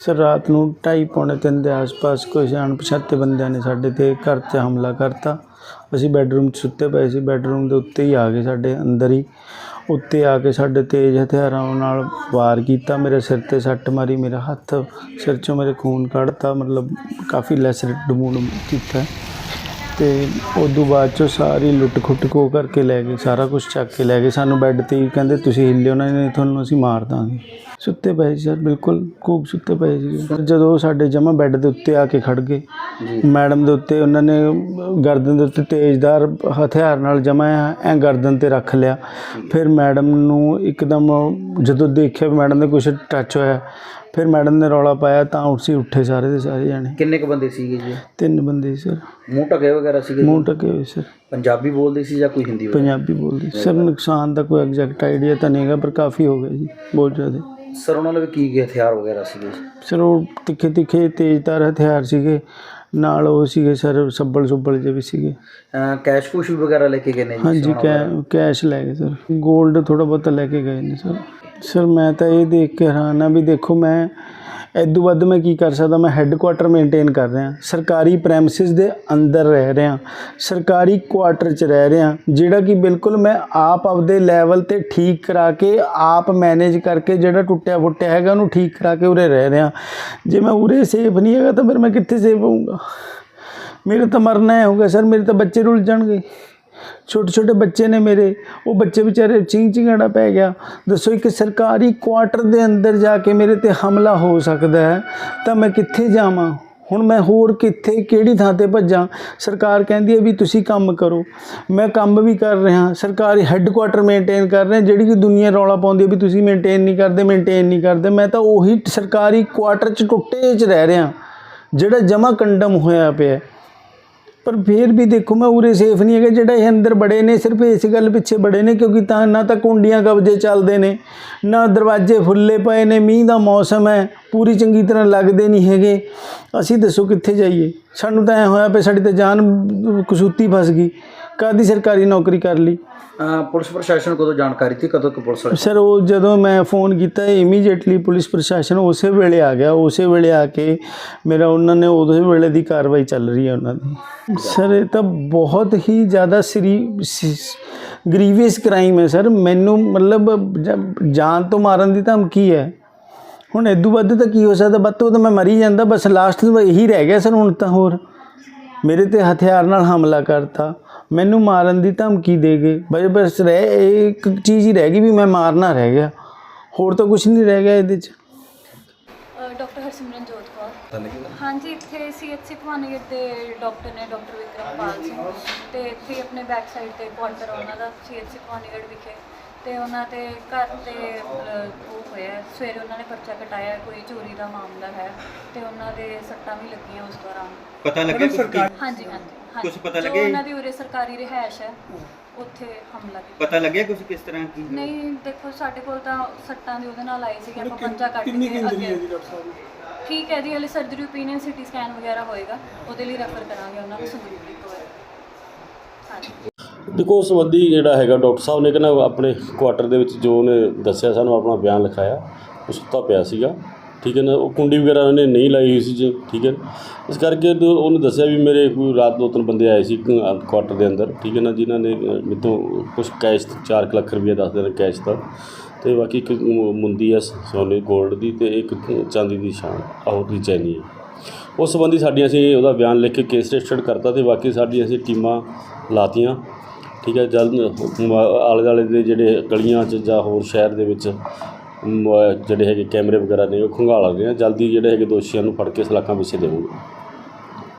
Sir, ਰਾਤ ਨੂੰ ਢਾਈ ਪੌਣੇ ਤਿੰਨ ਦੇ ਆਸ-ਪਾਸ ਕੁਝ ਅਣਪਛਾਤੇ ਬੰਦਿਆਂ ਨੇ ਸਾਡੇ ਤੇ ਘਰ 'ਚ ਹਮਲਾ ਕਰਤਾ। ਅਸੀਂ ਬੈੱਡਰੂਮ 'ਚ ਸੁੱਤੇ ਪਏ ਸੀ। ਬੈੱਡਰੂਮ ਦੇ ਉੱਤੇ ਹੀ ਆ ਗਏ ਸਾਡੇ ਅੰਦਰ ਹੀ। ਉੱਤੇ ਆ ਕੇ ਸਾਡੇ ਤੇਜ਼ ਹਥਿਆਰਾਂ ਨਾਲ ਵਾਰ ਕੀਤਾ। ਮੇਰੇ ਸਿਰ ਤੇ ਸੱਟ ਮਾਰੀ, ਮੇਰਾ ਹੱਥ ਸਿਰ 'ਚੋਂ ਮੇਰੇ ਖੂਨ ਕੱਢਤਾ। ਮਤਲਬ ਕਾਫੀ ਲੈਸਰ ਡਮੂਡ ਕੀਤਾ। ਤੇ ਉਦੋਂ ਬਾਅਦ ਚੋਂ ਸਾਰੀ ਲੁੱਟ ਖੁੱਟ ਕੋ ਕਰਕੇ ਲੈ ਗਏ ਸਾਰਾ ਕੁਝ ਚੱਕ ਕੇ ਲੈ ਗਏ। ਸਾਨੂੰ ਬੈੱਡ ਤੇ ਹੀ ਕਹਿੰਦੇ ਤੁਸੀਂ ਹਿੱਲਿਓ ਨਾ ਨਹੀਂ ਤੁਹਾਨੂੰ ਅਸੀਂ ਮਾਰ ਦਾਂਗੇ। ਸੁੱਤੇ ਪਏ ਸੀ ਸਰ ਬਿਲਕੁਲ ਕੋਕ ਸੁੱਤੇ ਪਏ ਸੀ। ਜਦੋਂ ਸਾਡੇ ਜਮਾ ਬੈੱਡ ਦੇ ਉੱਤੇ ਆ ਕੇ ਖੜ ਗਏ ਮੈਡਮ ਦੇ ਉੱਤੇ ਉਹਨਾਂ ਨੇ ਗਰਦਨ ਦੇ ਉੱਤੇ ਤੇਜ਼ਦਾਰ ਹਥਿਆਰ ਨਾਲ ਜਮਾ ਐ ਗਰਦਨ ਤੇ ਰੱਖ ਲਿਆ। ਫਿਰ ਮੈਡਮ ਨੂੰ ਇੱਕਦਮ ਜਦੋਂ ਦੇਖਿਆ ਮੈਡਮ ਦੇ ਕੁਝ ਟੱਚ ਹੋਇਆ ਫਿਰ ਮੈਡਮ ਨੇ ਰੌਲਾ ਪਾਇਆ ਤਾਂ ਉਸੇ ਉੱਠੇ ਸਾਰੇ ਦੇ ਸਾਰੇ ਜਾਣੇ। ਕਿੰਨੇ ਕੁ ਬੰਦੇ ਸੀਗੇ ਜੀ? ਤਿੰਨ ਬੰਦੇ ਸੀ ਸਰ। ਮੂੰਹ ਢਕੇ ਵਗੈਰਾ ਸੀਗੇ? ਜੀ? ਮੂੰਹ ਟਕੇ ਹੋਏ ਸਰ। ਪੰਜਾਬੀ ਬੋਲਦੇ ਸੀ ਜਾਂ ਕੋਈ ਹਿੰਦੀ ਵਗੈਰਾ? ਪੰਜਾਬੀ ਬੋਲਦੀ ਸਰ ਨੁਕਸਾਨ ਦਾ ਕੋਈ ਐਗਜ਼ੈਕਟ ਆਈਡੀਆ ਤਾਂ ਨਹੀਂ ਹੈਗਾ ਪਰ ਕਾਫੀ ਹੋ ਗਿਆ ਜੀ ਬਹੁਤ ਜ਼ਿਆਦਾ। ਸਰ ਉਹਨਾਂ ਦੇ ਕੀ ਕੀ ਹਥਿਆਰ ਵਗੈਰਾ ਸੀਗੇ? ਜੀ? ਸਰ ਉਹ ਤਿੱਖੇ ਤਿੱਖੇ ਤੇਜ਼ਧਾਰ ਹਥਿਆਰ ਸੀਗੇ। ਨਾਲ ਉਹ ਸੀਗੇ ਸਰ ਸੱਬਲ ਸੁੱਬਲ ਜਿਹੇ ਵੀ ਸੀਗੇ। ਕੈਸ਼ ਕੁਸ਼ ਵਗੈਰਾ ਲੈ ਕੇ ਗਏ ਨੇ ਜੀ ਹਾਂਜੀ ਕੈ? ਕੈਸ਼ ਲੈ ਗਏ ਸਰ। 골ਡ ਥੋੜਾ ਬਹੁਤਾ ਲੈ ਕੇ ਗਏ ਨੇ ਸਰ। ਸਰ, ਮੈਂ ਤਾਂ ਇਹ ਦੇਖ ਕੇ ਹੈਰਾਨ ਆ ਵੀ ਦੇਖੋ, ਮੈਂ ਇਦੋਂ ਵੱਧ ਮੈਂ ਕੀ ਕਰ ਸਕਦਾ? ਮੈਂ ਹੈੱਡਕੁਆਟਰ ਮੇਨਟੇਨ ਕਰ ਰਿਹਾ। ਸਰਕਾਰੀ ਪ੍ਰੈਮਸਿਸ ਦੇ ਅੰਦਰ ਰਹਿ ਰਿਹਾ। ਸਰਕਾਰੀ ਕੁਆਟਰ 'ਚ ਰਹਿ ਰਿਹਾ। ਜਿਹੜਾ ਕਿ ਬਿਲਕੁਲ ਮੈਂ ਆਪ ਆਪਦੇ ਲੈਵਲ ਤੇ ਠੀਕ ਕਰਾ ਕੇ, ਆਪ ਮੈਨੇਜ ਕਰਕੇ ਜਿਹੜਾ ਟੁੱਟਿਆ ਫੁੱਟਿਆ ਹੈਗਾ, ਉਹਨੂੰ ਠੀਕ ਕਰਾ ਕੇ ਉਰੇ ਰਹਿ ਰਿਹਾ। ਜੇ ਮੈਂ ਉਰੇ ਸੇਫ ਨਹੀਂ ਹੈਗਾ ਤਾਂ ਫਿਰ ਮੈਂ ਕਿੱਥੇ ਸੇਫ ਹੋਊਂਗਾ? ਮੇਰੇ ਤਾਂ ਮਰਨਾ ਹੈ ਹੋਗਾ ਸਰ, ਮੇਰੇ ਤਾਂ ਬੱਚੇ ਰੁੱਲ ਜਾਣਗੇ। ਛੋਟੇ ਛੋਟੇ ਬੱਚੇ ਨੇ ਮੇਰੇ, ਉਹ ਬੱਚੇ ਵਿਚਾਰੇ ਚਿੰਗ ਚਿੰਗੜਾ ਪੈ ਗਿਆ। ਦੱਸੋ ਇੱਕ ਸਰਕਾਰੀ ਕੁਆਟਰ ਦੇ ਅੰਦਰ ਜਾ ਕੇ ਮੇਰੇ ਤੇ ਹਮਲਾ ਹੋ ਸਕਦਾ ਹੈ, ਤਾਂ ਮੈਂ ਕਿੱਥੇ ਜਾਵਾਂ? ਹੁਣ ਮੈਂ ਹੋਰ ਕਿੱਥੇ, ਕਿਹੜੀ ਥਾਂ ਤੇ ਭੱਜਾਂ? ਸਰਕਾਰ ਕਹਿੰਦੀ ਹੈ ਵੀ ਤੁਸੀਂ ਕੰਮ ਕਰੋ। ਮੈਂ ਕੰਮ ਵੀ ਕਰ ਰਿਹਾ, ਸਰਕਾਰੀ ਹੈੱਡਕੁਆਟਰ ਮੇਨਟੇਨ ਕਰ ਰਿਹਾ, ਜਿਹੜੀ ਕਿ ਦੁਨੀਆ ਰੌਲਾ ਪਾਉਂਦੀ ਹੈ ਵੀ ਤੁਸੀਂ ਮੇਨਟੇਨ ਨਹੀਂ ਕਰਦੇ ਮੇਨਟੇਨ ਨਹੀਂ ਕਰਦੇ। ਮੈਂ ਤਾਂ ਉਹੀ ਸਰਕਾਰੀ ਕੁਆਟਰ 'ਚ ਟੁੱਟੇ 'ਚ ਰਹਿ ਰਿਹਾ, ਜਿਹੜਾ ਜਮਾ ਕੰਡਮ ਹੋਇਆ ਪਿਆ। ਪਰ ਫਿਰ ਵੀ ਦੇਖੋ ਮੈਂ ਉਰੇ ਸੇਫ ਨਹੀਂ ਹੈਗਾ, ਜਿਹੜਾ ਇਹ ਅੰਦਰ ਬੜੇ ਨੇ, ਸਿਰਫ ਇਸ ਗੱਲ ਪਿੱਛੇ ਬੜੇ ਨੇ, ਕਿਉਂਕਿ ਤਾਂ ਨਾ ਤਾਂ ਕੁੰਡੀਆਂ ਕਬਜੇ ਚੱਲਦੇ ਨੇ, ਨਾ ਦਰਵਾਜ਼ੇ ਫੁੱਲੇ ਪਏ ਨੇ, ਮੀਂਹ ਦਾ ਮੌਸਮ ਹੈ, ਪੂਰੀ ਚੰਗੀ ਤਰ੍ਹਾਂ ਲੱਗਦੇ ਨਹੀਂ ਹੈਗੇ। ਅਸੀਂ ਦੱਸੋ ਕਿੱਥੇ ਜਾਈਏ? ਸਾਨੂੰ ਤਾਂ ਐ ਹੋਇਆ ਪਿਆ, ਸਾਡੀ ਤਾਂ ਜਾਨ ਕਸੂਤੀ ਫਸ ਗਈ। ਕਾਦੀ ਸਰਕਾਰੀ ਨੌਕਰੀ ਕਰ ਲਈ? ਅਹ ਪੁਲਿਸ ਪ੍ਰਸ਼ਾਸਨ ਕੋਲ ਜਾਣਕਾਰੀ ਸੀ ਕਦੋਂ ਕਿ ਪੁਲਿਸ ਵਾਲੇ ਸਰ ਉਹ ਜਦੋਂ ਮੈਂ ਫੋਨ ਕੀਤਾ ਇਮੀਡੀਏਟਲੀ ਪੁਲਿਸ ਪ੍ਰਸ਼ਾਸਨ ਉਸੇ ਵੇਲੇ ਆ ਗਿਆ। ਉਸੇ ਵੇਲੇ ਆ ਕੇ ਮੇਰਾ ਉਹਨਾਂ ਨੇ ਉਸੇ ਵੇਲੇ ਦੀ ਕਾਰਵਾਈ ਚੱਲ ਰਹੀ ਹੈ ਉਹਨਾਂ ਦੀ। ਸਰ ਇਹ ਤਾਂ ਬਹੁਤ ਹੀ ਜ਼ਿਆਦਾ ਸਰੀ ਗ੍ਰੀਵੀਅਸ ਕ੍ਰਾਈਮ ਹੈ ਸਰ। ਮੈਨੂੰ ਮਤਲਬ ਜ- ਜਾਨ ਤੋਂ ਮਾਰਨ ਦੀ ਧਮਕੀ ਹੈ। ਹੁਣ ਇਦੋਂ ਵੱਧ ਤਾਂ ਕੀ ਹੋ ਸਕਦਾ? ਵੱਧ ਤੋਂ ਵੱਧ ਮੈਂ ਮਰੀ ਜਾਂਦਾ ਬਸ ਲਾਸਟ ਇਹੀ ਰਹਿ ਗਿਆ ਸਰ ਹੁਣ ਤਾਂ ਹੋਰ। ਮੇਰੇ ਤੇ ਹਥਿਆਰ ਨਾਲ ਹਮਲਾ ਕਰਤਾ। ਮੈਨੂੰ ਮਾਰਨ ਦੀ ਧਮਕੀ ਦੇ ਗਏ ਬਸ ਬਸ ਰਹਿ ਇੱਕ ਚੀਜ਼ ਹੀ ਰਹਿ ਗਈ ਵੀ ਮੈਂ ਮਾਰਨਾ ਰਹਿ ਗਿਆ। ਹੋਰ ਤਾਂ ਕੁਝ ਨਹੀਂ ਰਹਿ ਗਿਆ ਇਹਦੇ 'ਚ। ਡਾਕਟਰ ਹਰਸਿਮਰਨ ਜੋਤ ਕੌਰ। ਹਾਂਜੀ ਇੱਥੇ ਸੀਐਚਸੀ ਦੇ ਡਾਕਟਰ ਨੇ ਡਾਕਟਰ ਵਿਕਰਮਪਾਲ ਸਿੰਘ ਤੇ ਇੱਥੇ ਆਪਣੇ ਬੈਕ ਸਾਈਡ ਤੇ ਕੁਆਟਰ ਉਹਨਾਂ ਦਾ ਸੀਐਚਸੀ ਭਵਾਨੀਗੜ੍ਹ ਵਿਖੇ। ਤੇ ਉਹਨਾਂ ਤੇ ਘਰ ਤੇ ਅਹ, ਉਹ ਹੋਇਆ ਹੈ, ਸਵੇਰੇ ਉਹਨਾਂ ਨੇ ਪਰਚਾ ਕਟਾਇਆ ਹੈ, ਕੋਈ ਚੋਰੀ ਦਾ ਮਾਮਲਾ ਹੈ ਤੇ ਉਹਨਾਂ ਦੇ ਸੱਟਾਂ ਵੀ ਲੱਗੀਆਂ ਉਸ ਦੌਰਾਨ। ਪਤਾ ਲੱਗਿਆ ਕੁਝ ਕੀ ਹਾਂਜੀ ਹਾਂਜੀ ਹਾਂਜੀ। ਕੁਛ ਪਤਾ ਜੋ ਲੱਗਿਆ ਜੀ? ਉਹਨਾਂ ਦੀ ਉਰੇ ਸਰਕਾਰੀ ਰਿਹਾਇਸ਼ ਹੈ ਉੱਥੇ ਹਮਲਾ ਕੀਤਾ। ਪਤਾ ਲੱਗਿਆ ਕੁਝ ਕਿਸ ਤਰ੍ਹਾਂ ਕੀ ਨਹੀਂ ਦੇਖੋ ਸਾਡੇ ਕੋਲ ਤਾਂ ਸੱਟਾਂ ਦੇ ਉਹਦੇ ਨਾਲ ਆਏ ਸੀਗੇ ਆਪਾਂ ਪੰਜਾ ਕੱਟ ਕੇ ਅੱਗੇ ਠੀਕ ਹੈ ਜੀ ਹਲੇ ਸਰਜਰੀ ਓਪੀਨੀਅਨ ਸਿਟੀ ਸਕੈਨ ਵਗੈਰਾ ਹੋਏਗਾ। ਉਹਦੇ ਲਈ ਰੈਫਰ ਕਰਾਂਗੇ ਉਹਨਾਂ ਨੂੰ ਸੰਗਰੂਰ ਇੱਕ ਵਾਰ ਹਾਂਜੀ। ਦੇਖੋ ਉਸ ਸੰਬੰਧੀ ਜਿਹੜਾ ਹੈਗਾ ਡਾਕਟਰ ਸਾਹਿਬ ਨੇ ਕਹਿੰਦਾ ਆਪਣੇ ਕੁਆਟਰ ਦੇ ਵਿੱਚ ਜੋ ਉਹਨੇ ਦੱਸਿਆ ਸਾਨੂੰ ਆਪਣਾ ਬਿਆਨ ਲਿਖਾਇਆ ਉਹ ਸੁੱਤਾ ਪਿਆ ਸੀਗਾ। ਠੀਕ ਹੈ ਨਾ ਉਹ ਕੁੰਡੀ ਵਗੈਰਾ ਉਹਨੇ ਨਹੀਂ ਲਾਈ ਹੋਈ ਸੀ ਜੀ ਠੀਕ ਹੈ। ਇਸ ਕਰਕੇ ਉਹ- ਉਹਨੇ ਦੱਸਿਆ ਵੀ ਮੇਰੇ ਕੋਈ ਰਾਤ ਦੋ ਤਿੰਨ ਬੰਦੇ ਆਏ ਸੀ ਕੁਆਟਰ ਦੇ ਅੰਦਰ ਠੀਕ ਹੈ ਨਾ ਜਿਨ੍ਹਾਂ ਨੇ ਅ, ਮੇਰੇ ਤੋਂ ਕੁਝ ਕੈਸ਼ 4 ਲੱਖ ਰੁਪਏ ਦੱਸਦੇ ਨੇ ਕੈਸ਼ ਦਾ। ਤੇ ਬਾਕੀ ਇੱਕ ਮੁੰਦੀ ਆ ਸੋਨੇ 골ਡ ਦੀ ਤੇ ਇੱਕ ਚਾਂਦੀ ਦੀ ਸ਼ਾਨ ਆਹੋ ਦੀ ਚੈਨੀ ਹੈ। ਉਸ ਸੰਬੰਧੀ ਸਾਡੀਆਂ ਅਸੀਂ ਉਹਦਾ ਬਿਆਨ ਲਿਖ ਕੇ ਕੇਸ ਰਜਿਸਟਰਡ ਕਰਤਾ ਤੇ ਬਾਕੀ ਸਾਡੀਆਂ ਅਸੀਂ ਟੀਮਾਂ ਲਾਤੀਆਂ। ਠੀਕ ਹੈ ਜਲਦ ਆਲੇ ਦੁਆਲੇ ਦੇ ਜਿਹੜੇ ਗਲੀਆਂ 'ਚ ਜਾਂ ਹੋਰ ਸ਼ਹਿਰ ਦੇ ਵਿੱਚ, ਮ- ਜਿਹੜੇ ਹੈਗੇ ਕੈਮਰੇ ਵਗੈਰਾ ਨੇ, ਉਹ ਖੰਗਾਲ ਆ। ਜਲਦੀ ਜਿਹੜੇ ਹੈਗੇ ਦੋਸ਼ੀਆਂ ਨੂੰ ਫੜ ਕੇ ਸਲਾਖਾਂ ਪਿੱਛੇ ਦੇਵਾਂਗੇ।